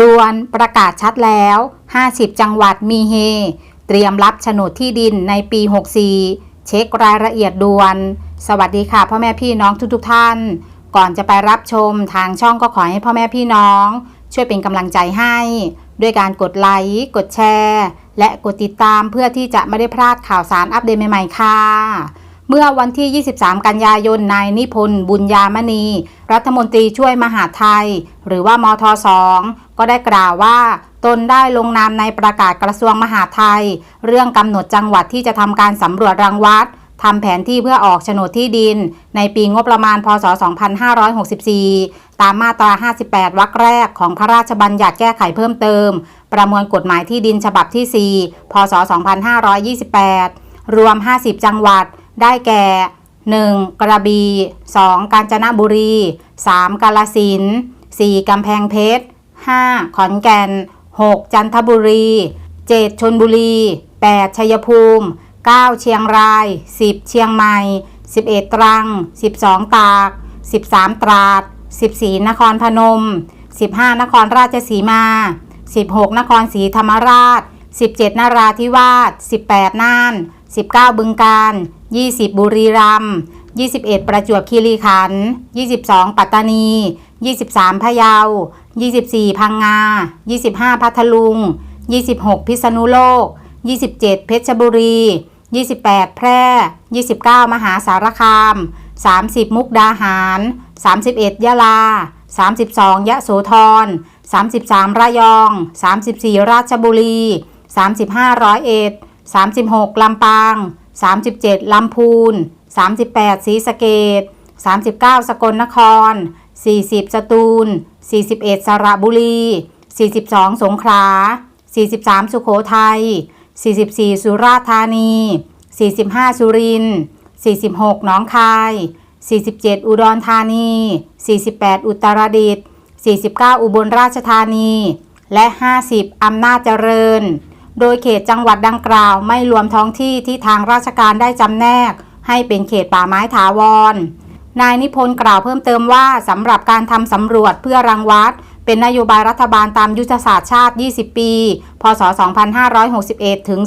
ด่วนประกาศชัดแล้ว 50 จังหวัดมีเฮ เตรียมรับโฉนดที่ดินในปี 64 เช็ครายละเอียดด่วน สวัสดีค่ะพ่อแม่พี่น้องทุกๆทท่าน ก่อนจะไปรับชมทางช่องก็ขอให้พ่อแม่พี่น้อง ช่วยเป็นกำลังใจให้ ด้วยการกดไลค์ กดแชร์ และกดติดตามเพื่อที่จะไม่ได้พลาดข่าวสารอัปเดตใหม่ๆค่ะเมื่อวันที่ 23 กันยายน นายนิพนธ์ บุญยามณี รัฐมนตรีช่วยมหาไทย หรือว่ามทสอง ก็ได้กล่าวว่า ตนได้ลงนามในประกาศกระทรวงมหาดไทย เรื่องกำหนดจังหวัดที่จะทำการสำรวจรังวัดทำแผนที่เพื่อออกโฉนดที่ดิน ในปีงบประมาณพศ 2564 ตามมาตรา 58 วรรคแรกของพระราชบัญญัติแก้ไขเพิ่มเติม ประมวลกฎหมายที่ดินฉบับที่ 4 พศ 2528 รวม 50 จังหวัด ได้แก่ 1. กระบี่ 2. กาญจนบุรี 3. กาลสิน 4. กำแพงเพชร 5. ขอนแก่น 6. จันทบุรี 7. ชนบุรี 8. ชัยภูมิ 9. เชียงราย 10. เชียงใหม่ 11 ตรัง 12 ตาก 13 ตราด 14 นครพนม 15 นครราชสีมา 16 นครศรีธรรมราช 17 นราธิวาส 18 น่าน 19 บึงกาฬ20 บุรีรัมย์ 21 ประจวบคีรีขันธ์ 22 ปัตตานี 23 พะเยา 24 พังงา 25 พัทลุง 26 พิษณุโลก 27 เพชรบุรี 28 แพร่ 29 มหาสารคาม 30 มุกดาหาร 31 ยะลา 32 ยะโสธร 33 ระยอง 34 ราชบุรี 35 ร้อยเอ็ด 36 ลำปาง 37 ลำพูน 38 ศรีสะเกด39 สกลนคร 40 สตูล 41 สระบุรี 42 สงขลา 43 สุโขทัย 44 สุราษฎร์ธานี 45 สุรินทร์ 46 หนองคาย 47 อุดรธานี 48 อุตรดิตถ์ 49 อุบลราชธานี และ 50 อำนาจเจริญ โดยเขตจังหวัดดังกล่าวไม่รวมท้องที่ที่ทางราชการได้จำแนก ให้เป็นเขตป่าไม้ถาวร นายนิพนธ์กล่าวเพิ่มเติมว่าสำหรับการทำสำรวจเพื่อรังวัด เป็นนโยบายรัฐบาลตามยุทธศาสตร์ชาติ 20 ปี พศ 2561 ถึง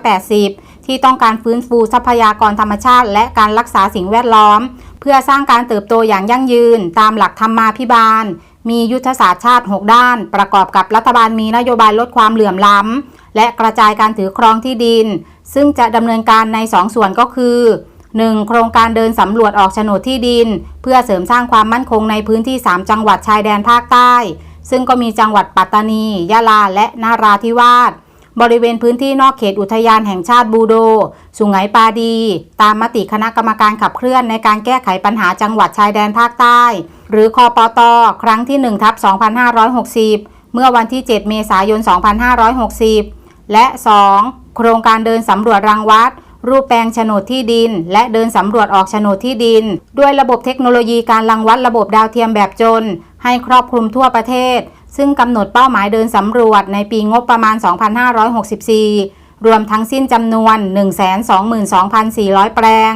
2580 ที่ต้องการฟื้นฟูทรัพยากรธรรมชาติ และการรักษาสิ่งแวดล้อม เพื่อสร้างการเติบโตอย่างยั่งยืน ตามหลักธรรมาภิบาล มียุทธศาสตร์ชาติ 6 ด้าน ประกอบกับรัฐบาลมีนโยบายลดความเหลื่อมล้ำและกระจายการถือครองที่ดิน ซึ่งจะดำเนินการใน 2 ส่วนก็คือ 1. โครงการเดินสำรวจออกโฉนดที่ดิน เพื่อเสริมสร้างความมั่นคงในพื้นที่ 3 จังหวัดชายแดนภาคใต้ ซึ่งก็มีจังหวัดปัตตานี ยะลา และนาราธิวาส บริเวณพื้นที่นอกเขตอุทยานแห่งชาติบูโด สุไหงปาดี ตามมติคณะกรรมการขับเคลื่อนในการแก้ไขปัญหาจังหวัดชายแดนภาคใต้ หรือคอปต ครั้งที่1ทับ2560 เมื่อวันที่ 7 เมษายน 2560 และ 2. โครงการเดินสำรวจรังวัด รูปแปลงโฉนดที่ดิน และเดินสำรวจออกโฉนดที่ดิน ด้วยระบบเทคโนโลยีการรังวัดระบบดาวเทียมแบบจน ให้ครอบคลุมทั่วประเทศ ซึ่งกำหนดเป้าหมายเดินสำรวจในปีงบประมาณ 2564 รวมทั้งสิ้นจำนวน 122,400 แปลง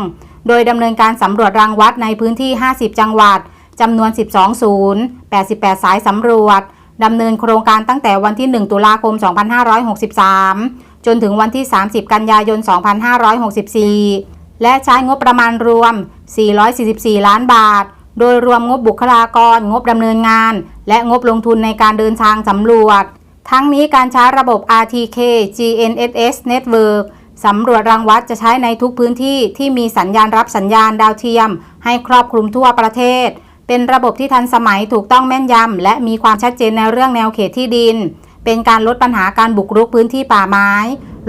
โดยดำเนินการสำรวจรังวัดในพื้นที่ 50 จังหวัดจำนวน 12 ศูนย์ 88 สายสำรวจดำเนินโครงการตั้งแต่วันที่ 1 ตุลาคม 2563 จนถึงวันที่ 30 กันยายน 2564 และใช้งบประมาณรวม 444 ล้านบาท โดยรวมงบบุคลากร งบดำเนินงาน และงบลงทุนในการเดินทางสำรวจ ทั้งนี้การใช้ระบบ RTK GNSS Network สำรวจรังวัดจะใช้ในทุกพื้นที่ที่มีสัญญาณรับสัญญาณดาวเทียม ให้ครอบคลุมทั่วประเทศ เป็นระบบที่ทันสมัยถูกต้องแม่นยำและมีความชัดเจนในเรื่องแนวเขตที่ดิน เป็นการลดปัญหาการบุกรุกพื้นที่ป่าไม้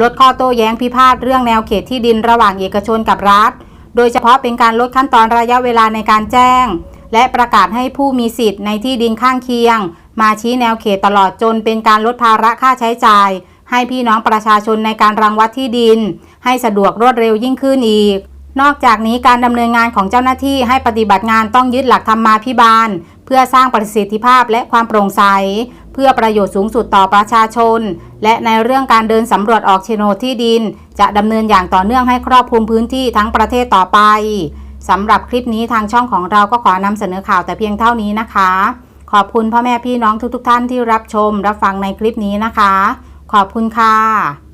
ลดข้อโต้แย้งพิพาทเรื่องแนวเขตที่ดินระหว่างเอกชนกับรัฐ โดยเฉพาะเป็นการลดขั้นตอนระยะเวลาในการแจ้ง และประกาศให้ผู้มีสิทธิ์ในที่ดินข้างเคียง มาชี้แนวเขตตลอดจนเป็นการลดภาระค่าใช้จ่าย ให้พี่น้องประชาชนในการรังวัดที่ดิน ให้สะดวกรวดเร็วยิ่งขึ้นอีก นอกจากนี้การดำเนินงานของเจ้าหน้าที่ให้ปฏิบัติงานต้องยึดหลักธรรมาภิบาล เพื่อสร้างประสิทธิภาพและความโปร่งใส เพื่อประโยชน์สูงสุดต่อประชาชน และในเรื่องการเดินสำรวจออกโฉนดที่ดิน จะดำเนินอย่างต่อเนื่องให้ครอบคลุมพื้นที่ทั้งประเทศต่อไปสำหรับคลิปนี้ทางช่องของเราก็ขอนำเสนอข่าวแต่เพียงเท่านี้นะคะ ขอบคุณพ่อแม่พี่น้องทุกๆท่านที่รับชมรับฟังในคลิปนี้นะคะ ขอบคุณค่ะ